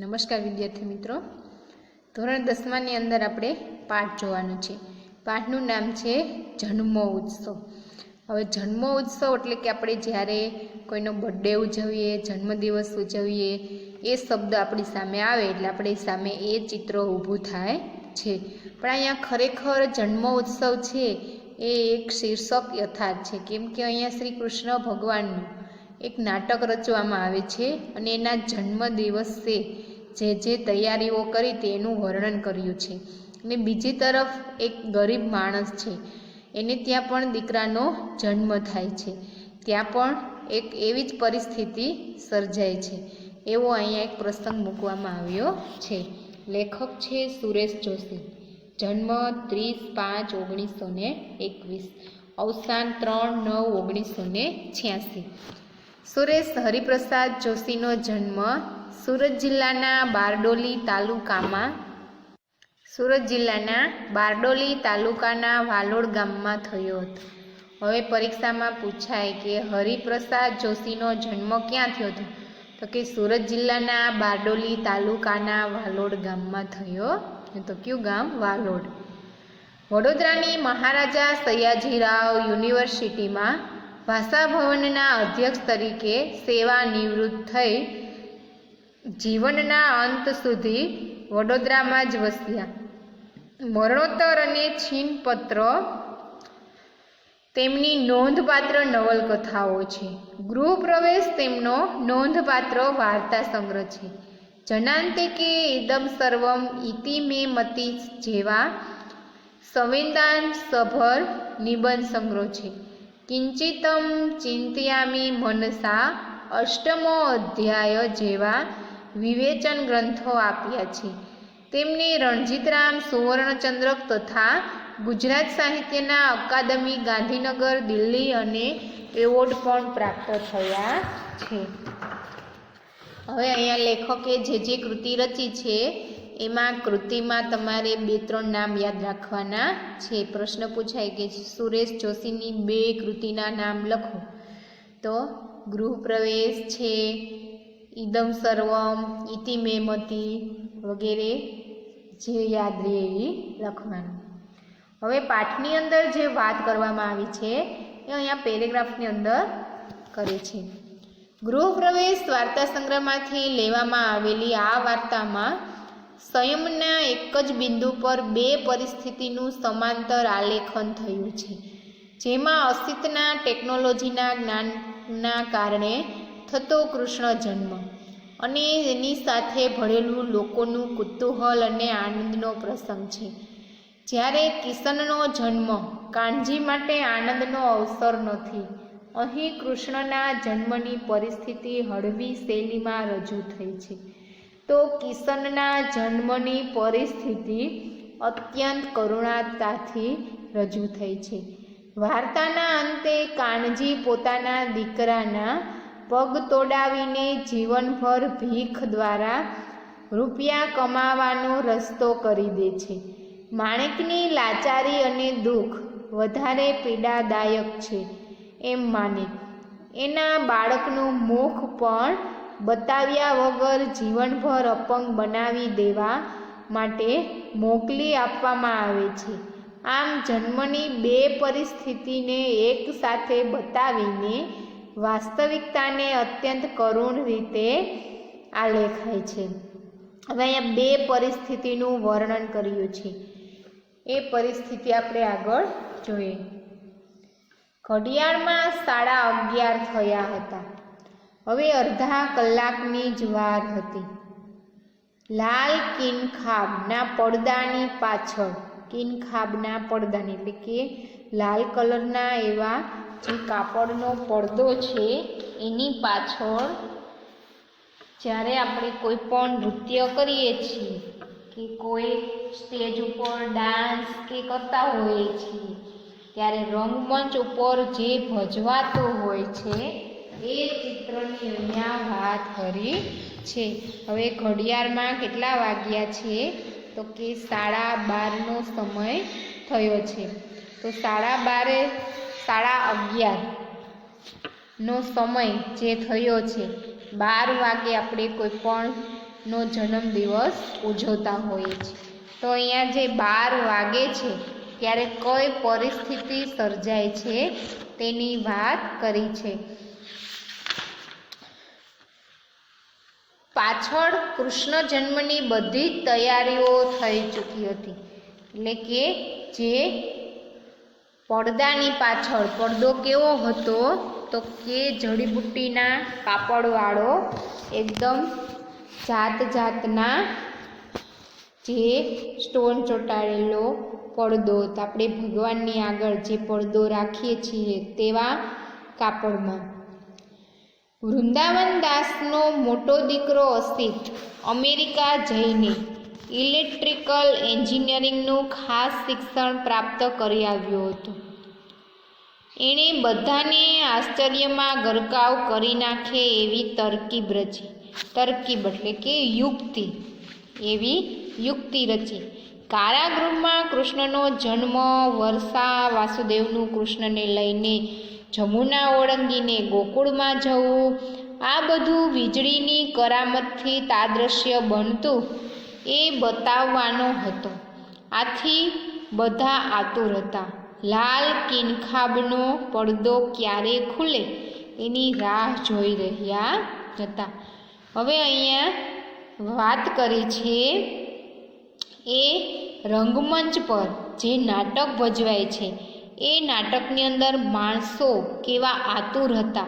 નમસ્કાર વિદ્યાર્થી મિત્રો. ધોરણ દસમાની અંદર આપણે પાઠ જોવાનું છે. પાઠનું નામ છે જન્મો ઉત્સવ. હવે જન્મ ઉત્સવ એટલે કે આપણે જ્યારે કોઈનો બર્થડે ઉજવીએ, જન્મદિવસ ઉજવીએ, એ શબ્દ આપણી સામે આવે એટલે આપણી સામે એ ચિત્ર ઊભું થાય છે. પણ અહીંયા ખરેખર જન્મ ઉત્સવ છે એ એક શીર્ષક યથાર્થ છે. કેમ કે અહીંયા શ્રી કૃષ્ણ ભગવાનનું એક નાટક રચવામાં આવે છે અને એના જન્મ દિવસે જે જે તૈયારીઓ કરી તેનું વર્ણન કર્યું છે. અને બીજી તરફ એક ગરીબ માણસ છે. એને ત્યાં પણ દીકરાનો જન્મ થાય છે. ત્યાં પણ એક એવી જ પરિસ્થિતિ સર્જાય છે. એવો અહીંયા એક પ્રસંગ મૂકવામાં આવ્યો છે. લેખક છે સુરેશ જોશી. જન્મ ત્રીસ પાંચ ઓગણીસો ને એકવીસ. અવસાન ત્રણ નવ ઓગણીસો ને છ્યાસી. સુરેશ હરિપ્રસાદ જોશીનો જન્મ સુરત જિલ્લાના બારડોલી તાલુકામાં. સુરત જિલ્લાના બારડોલી તાલુકાના વાલોડ ગામમાં થયો હતો. હવે પરીક્ષામાં પૂછાય કે હરિપ્રસાદ જોશીનો જન્મ ક્યાં થયો હતો? તો કે સુરત જિલ્લાના બારડોલી તાલુકાના વાલોડ ગામમાં થયો તો કયું ગામ? વાલોડ. વડોદરાની મહારાજા સયાજીરાવ યુનિવર્સિટીમાં ભાષા ભવનના અધ્યક્ષ તરીકે સેવા નિવૃત્ત થઈ જીવનના અંત સુધી વડોદરામાં જ વસ્યા. મરણોત્તર અને છીનપત્ર તેમની નોંધપાત્ર નવલકથાઓ છે. ગૃહપ્રવેશ તેમનો નોંધપાત્ર વાર્તા સંગ્રહ છે. જનાંતે કે ઇદમ સર્વમ ઇતિ મે મતિ જેવા સંવેદાંશભર નિબંધ સંગ્રહ છે. કિંચિતમ ચિંતયામી મનસા અષ્ટમો અધ્યાય જેવા વિવેચન ગ્રંથો આપ્યા છે. તેમને રણજીતરામ, સુવર્ણચંદ્રક તથા ગુજરાત સાહિત્યના અકાદમી, ગાંધીનગર, દિલ્હી અને એવોર્ડ પણ પ્રાપ્ત થયા છે. હવે અહીંયા લેખકે જે જે કૃતિ રચી છે એમાં કૃતિમાં તમારે બે, ત્રણ નામ યાદ રાખવાના છે. પ્રશ્ન પૂછાય કે સુરેશ જોશીની બે કૃતિના નામ લખો. તો ગૃહપ્રવેશ છે, ઈદમ સર્વમ ઇતિ મેમતી વગેરે જે યાદ રહે એ લખવાનું. હવે પાઠની અંદર જે વાત કરવામાં આવી છે, એ અહીંયા પેરેગ્રાફની અંદર કરે છે. ગૃહપ્રવેશ વાર્તા સંગ્રહમાંથી લેવામાં આવેલી આ વાર્તામાં સંયમના એક જ બિંદુ પર બે પરિસ્થિતિનું સમાંતર આલેખન થયું છે, જેમાં અસિતના ટેકનોલોજીના જ્ઞાનના કારણે થતો કૃષ્ણ જન્મ અને એની સાથે ભળેલું લોકોનું કુતૂહલ અને આનંદનો પ્રસંગ છે. જ્યારે કિશનનો જન્મ કાનજી માટે આનંદનો અવસર નથી, અહીં કૃષ્ણના જન્મની પરિસ્થિતિ હળવી શૈલીમાં રજૂ થઈ છે. તો કિશનના જન્મની પરિસ્થિતિ અત્યંત કરુણાતાથી રજૂ થઈ છે. વાર્તાના અંતે કાનજી પોતાના દીકરાના પગ તોડાવીને જીવનભર ભીખ દ્વારા રૂપિયા કમાવાનો રસ્તો કરી દે છે. માણેકની લાચારી અને દુઃખ વધારે પીડાદાયક છે, એમ માને. એના બાળકનું મુખ પણ બતાવ્યા વગર જીવનભર અપંગ બનાવી દેવા માટે મોકલી આપવામાં આવે છે. આમ જન્મની બે પરિસ્થિતિને એક સાથે બતાવીને વાસ્તવિકતાને અત્યંત કરુણ રીતે આલેખાય છે. હવે અહીંયા બે પરિસ્થિતિનું વર્ણન કર્યું છે. એ પરિસ્થિતિ આપણે આગળ જોઈએ. ઘડિયાળમાં સાડા અગિયાર થયા હતા. હવે અડધા કલાકની જ વાર હતી. લાલ કિનખાબના પડદાની પાછળ, કિનખાબના પડદાની એટલે કે લાલ કલરના એવા જે કાપડનો પડદો છે, એની પાછળ જ્યારે આપણે કોઈ પણ નૃત્ય કરીએ છીએ કે કોઈ સ્ટેજ ઉપર ડાન્સ કે કરતા હોઈએ છીએ, ત્યારે રંગમંચ ઉપર જે ભજવાતો હોય છે એ ચિત્રની અહીંયા વાત કરી છે. હવે ઘડિયાળમાં કેટલા વાગ્યા છે? તો કે સાડા બારનો સમય થયો છે. તો સાડા બારે, સાડા અગિયારનો સમય જે થયો છે. બાર વાગે આપણે કોઈ પણનો જન્મદિવસ ઉજવતા હોઈએ છીએ. તો અહીંયા જે બાર વાગે છે, ત્યારે કઈ પરિસ્થિતિ સર્જાય છે તેની વાત કરી છે. પાછળ કૃષ્ણ જન્મની બધી જ તૈયારીઓ થઈ ચૂકી હતી. એટલે કે જે પડદાની પાછળ, પડદો કેવો હતો તો કે જડીબુટ્ટીના કાપડવાળો એકદમ જાત જાતના જે સ્ટોન ચોંટાડેલો પડદો આપણે ભગવાનની આગળ જે પડદો રાખીએ છીએ તેવા કાપડમાં. વૃંદાવન દાસનો મોટો દીકરો અસિત અમેરિકા જઈને ઇલેક્ટ્રિકલ એન્જિનિયરિંગનું ખાસ શિક્ષણ પ્રાપ્ત કરી આવ્યો હતો. એણે બધાને આશ્ચર્યમાં ગરકાવ કરી નાખે એવી તરકીબ રચી, તરકીબ એટલે કે યુક્તિ, એવી યુક્તિ રચી. કારાગૃહમાં કૃષ્ણનો જન્મ વર્ષા વાસુદેવનું કૃષ્ણને લઈને જમુના ઓળંગીને ગોકુળમાં જવું, આ બધું વીજળીની કરામતથી તાદ્રશ્ય બનતું એ બતાવવાનો હતો. આથી બધા આતુર હતા. લાલ કિનખાબનો પડદો ક્યારે ખુલે એની રાહ જોઈ રહ્યા હતા. હવે અહીંયા વાત કરી છે એ રંગમંચ પર જે નાટક ભજવાય છે. એ નાટકની અંદર માણસો કેવા આતુર હતા.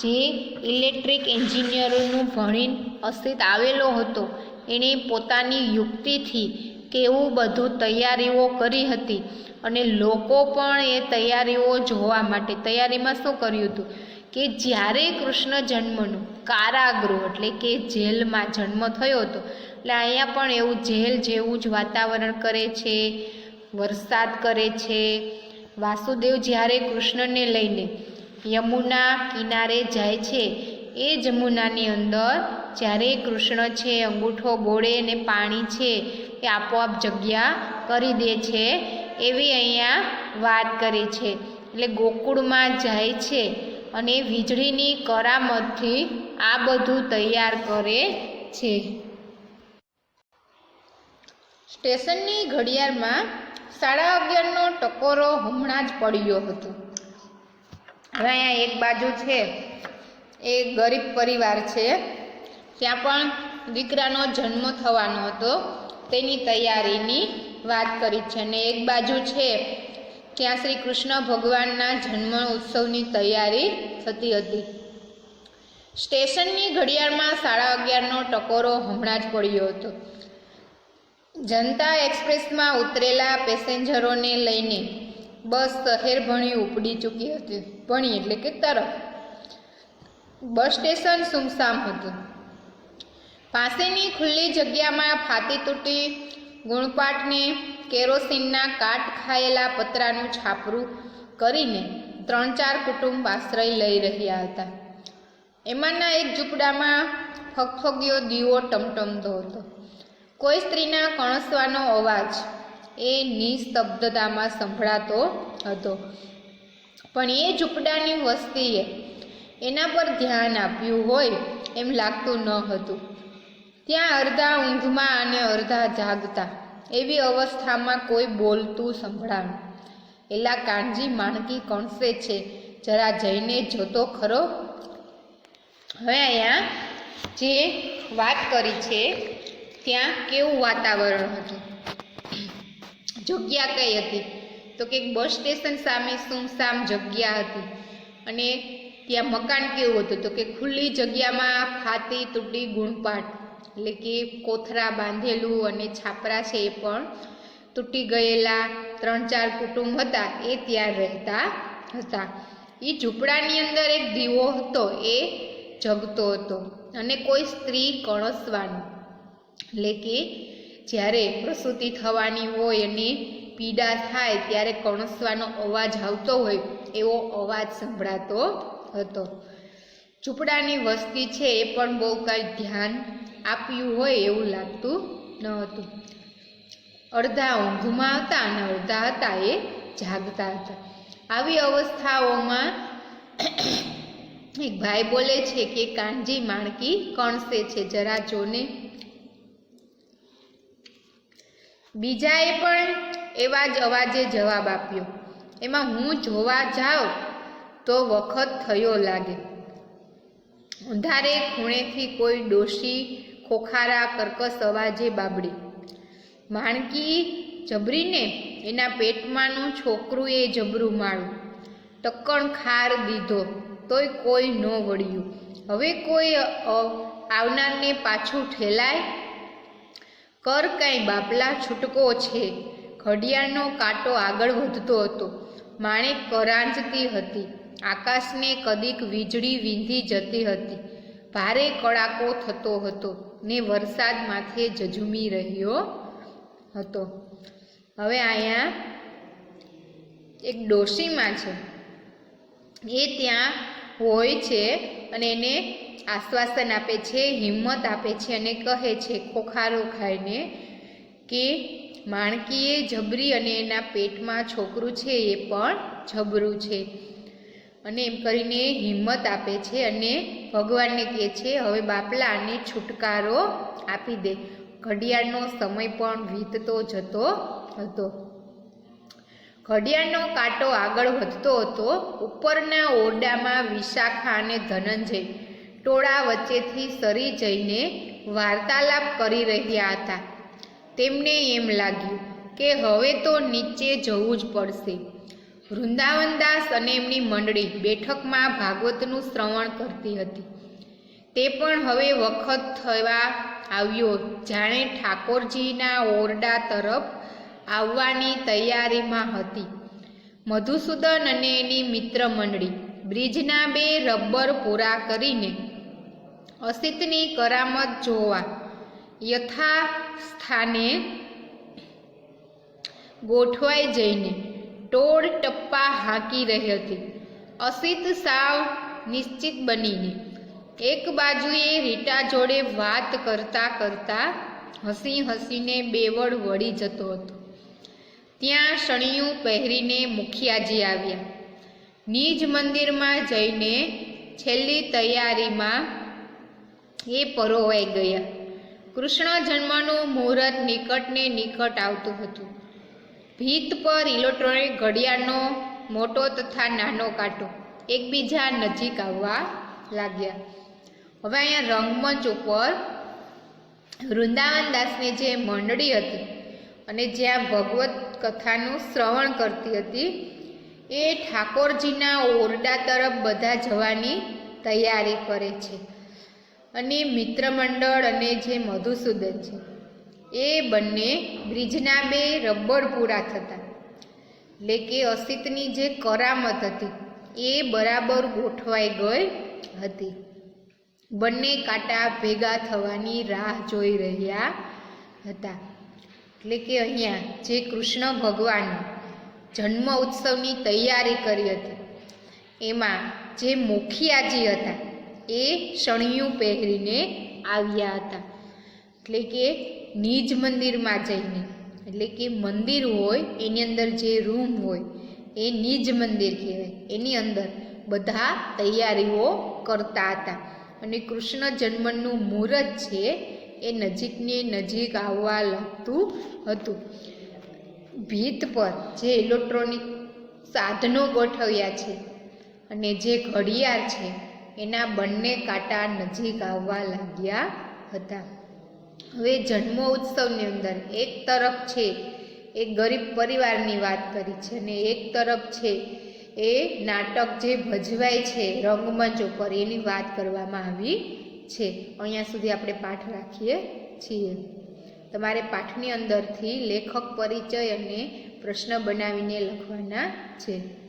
જે ઇલેક્ટ્રિક એન્જિનિયરોનું ભણીને અસ્તિત આવેલો હતો. એણે પોતાની યુક્તિથી કેવું બધું તૈયારીઓ કરી હતી અને લોકો પણ એ તૈયારીઓ જોવા માટે તૈયારીમાં શું કર્યું હતું? કે જ્યારે કૃષ્ણ જન્મનું કારાગૃહ એટલે કે જેલમાં જન્મ થયો હતો, એટલે અહીંયા પણ એવું જેલ જેવું જ વાતાવરણ કરે છે, વરસાદ કરે છે વાસુદેવ જ્યારે કૃષ્ણને લઈને યમુના કિનારે જાય છે, એ જમુનાની અંદર જ્યારે કૃષ્ણ છે, અંગૂઠો બોળે ને પાણી છે, એ આપોઆપ જગ્યા કરી દે છે, એવી અહીંયા વાત કરી છે. એટલે ગોકુળમાં જાય છે અને વીજળીની કરામતથી આ બધું તૈયાર કરે છે. સ્ટેશનની ઘડિયાળમાં સાડા અગિયારનો ટકોરો હમણાં જ પડ્યો હતો. હવે અહીંયા એક બાજુ છે, એ ગરીબ પરિવાર છે. ત્યાં પણ દીકરાનો જન્મ થવાનો હતો. તેની તૈયારીની વાત કરી છે અને એક બાજુ છે, ત્યાં શ્રી કૃષ્ણ ભગવાનના જન્મ ઉત્સવની તૈયારી થતી હતી. સ્ટેશનની ઘડિયાળમાં સાડા અગિયારનો ટકોરો હમણાં જ પડ્યો હતો. જનતા એક્સપ્રેસમાં ઉતરેલા પેસેન્જરોને લઈને બસ શહેર ભણી ઉપડી ચૂકી હતી. ભણી એટલે કે તરફ. બસ સ્ટેશન સુમસામ હતું. પાસેની ખુલ્લી જગ્યામાં ફાતી તૂટી ગુણપાટને કેરોસીનના કાટ ખાયેલા પતરાનું છાપરું કરીને ત્રણ ચાર કુટુંબ આશ્રય લઈ રહ્યા હતા. એમાંના એક ઝૂંપડામાં ફગફગ્યો દીવો ટમટમતો હતો. કોઈ સ્ત્રીના કણસવાનો અવાજ એ નિસ્તબ્ધતામાં સંભળાતો હતો. પણ એ ઝૂંપડાની વસ્તીએ એના પર ધ્યાન આપ્યું હોય એમ લાગતું ન હતું. ત્યાં અડધા ઊંઘમાં અને અડધા જાગતા એવી અવસ્થામાં કોઈ બોલતું સંભળાયું એલા કાનજી માણકી કણસે છે, જરા જઈને જોતો ખરો? હવે અહીંયા જે વાત કરી છે ત્યાં કેવું વાતાવરણ હતું? જગ્યા કઈ હતી? તો કે બસ સ્ટેશન સામે સુમસામ જગ્યા હતી? અને ત્યાં મકાન કેવું હતું? તો કે ખુલ્લી જગ્યામાં ફાતી તૂટી ગુણપાટ, એટલે કે કોથરા બાંધેલું અને છાપરા છે એ પણ તૂટી ગયેલા ત્રણ ચાર કુટુંબ હતા, એ ત્યાં રહેતા હતા. એ ઝૂંપડાની અંદર એક દીવો હતો, એ જગતો હતો. અને કોઈ સ્ત્રી કણસવાનું એટલે કે જ્યારે પ્રસૂતિ થવાની હોય અને પીડા થાય ત્યારે કણસવાનો અવાજ આવતો હોય, એવો અવાજ સંભળાતો હતો. ઝૂંપડાની વસ્તી છે એ પણ બહુ કાંઈ ધ્યાન આપ્યું હોય એવું લાગતું ન હતું. અડધા ઊંઘમાં હતા અને અડધા હતા એ જાગતા હતા. આવી અવસ્થાઓમાં એક ભાઈ બોલે છે કે, કાનજી, માણકી, કણસે છે, જરા જોને. બીજાએ પણ એવા જ અવાજે જવાબ આપ્યો, એમાં હું જોવા જાઉં તો વખત થયો લાગે. અંધારે ખૂણેથી કોઈ ડોશી ખોખારા કર્કશ અવાજે બાબડી, માણકી જબરીને એના પેટમાંનું છોકરું એ જબરું માળું ટક્કણ ખાર દીધો, તોય કોઈ ન વળ્યું. હવે કોઈ આવનારને પાછું ઠેલાય કર કાંઈ બાપલા છૂટકો છે. ઘડિયાળનો કાંટો આગળ વધતો હતો. માણેક કરાંજતી હતી. આકાશને કદીક વીજળી વીંધી જતી હતી. ભારે કડાકો થતો હતો ને વરસાદ માથે જજુમી રહ્યો હતો. હવે અહીંયા એક ડોશીમાં છે. એ ત્યાં હોય છે અને એને આશ્વાસન આપે છે, હિંમત આપે છે અને કહે છે, ખોખારો ખાઈને કે માણકીએ જબરી અને એના પેટમાં છોકરું છે એ પણ જબરું છે. અને એમ કરીને હિંમત આપે છે અને ભગવાનને કહે છે, હવે બાપલા, આને છુટકારો આપી દે. ઘડિયાળનો સમય પણ વીતતો જતો હતો. ઘડિયાળનો કાંટો આગળ વધતો હતો. ઉપરના ઓરડામાં વિશાખા અને ધનંજય ટોળા વચ્ચેથી સરી જઈને વાર્તાલાપ કરી રહ્યા હતા. તેમને એમ લાગ્યું કે હવે તો નીચે જવું જ પડશે. વૃંદાવનદાસ અને એમની મંડળી બેઠકમાં ભાગવતનું શ્રવણ કરતી હતી. તે પણ હવે વખત થવા આવ્યો. જાણે ઠાકોરજીના ઓરડા તરફ આવવાની તૈયારીમાં હતી. મધુસૂદન અને એની મિત્ર મંડળી બ્રિજના બે રબર પૂરા કરીને અસિતની કરામત જોવા. યથા સ્થાને ગોઠવાઈ જઈને ટોળ ટપ્પા હાંકી રહી હતી. અસિત સાવ નિશ્ચિત બનીને એક બાજુએ રીટા જોડે વાત કરતા કરતા હસી હસીને બેવડ વળી જતો હતો. ત્યાં શણિયું પહેરીને મુખિયાજી આવ્યા. નિજ મંદિરમાં જઈને છેલ્લી તૈયારીમાં એ પરોવાઈ ગયા. કૃષ્ણ જન્મનું મુહૂર્ત નિકટને નિકટ આવતું હતું. ભીત પર ઇલેક્ટ્રોનિક ઘડિયાળનો મોટો તથા નાનો કાંટો એકબીજા નજીક આવવા લાગ્યા. હવે અહીંયા રંગમંચ ઉપર વૃંદાવન દાસની જે મંડળી હતી અને જ્યાં ભગવત કથાનું શ્રવણ કરતી હતી, એ ઠાકોરજીના ઓરડા તરફ બધા જવાની તૈયારી કરે છે. અને મિત્ર મંડળ અને જે મધુસૂદન છે, એ બંને બ્રિજના બે રબર પૂરા થતા. એટલે કે અસિતની જે કરામત હતી, એ બરાબર ગોઠવાઈ ગઈ હતી. બંને કાંટા ભેગા થવાની રાહ જોઈ રહ્યા હતા. એટલે કે અહીંયા જે કૃષ્ણ ભગવાન જન્મ ઉત્સવની તૈયારી કરી હતી, એમાં જે મુખિયાજી હતા એ શણિયું પહેરીને આવ્યા હતા. એટલે કે નિજ મંદિરમાં જઈને. એટલે કે મંદિર હોય, એની અંદર જે રૂમ હોય, એ નિજ મંદિર કહેવાય. એની અંદર બધા તૈયારીઓ કરતા હતા. અને કૃષ્ણ જન્મનું મુહૂર્ત છે, એ નજીકને નજીક આવવા લાગતું હતું. ભીત પર જે ઇલેક્ટ્રોનિક સાધનો ગોઠવ્યા છે અને જે ઘડિયાળ છે એના બંને કાંટા નજીક આવવા લાગ્યા હતા. હવે જન્મ ઉત્સવની અંદર એક તરફ છે એ ગરીબ પરિવારની વાત કરી છે અને એક તરફ છે એ નાટક જે ભજવાય છે રંગમંચ ઉપર એની વાત કરવામાં આવી છે. અહીંયા સુધી આપણે પાઠ રાખીએ છીએ. તમારે પાઠની અંદરથી લેખક પરિચય અને પ્રશ્ન બનાવીને લખવાના છે.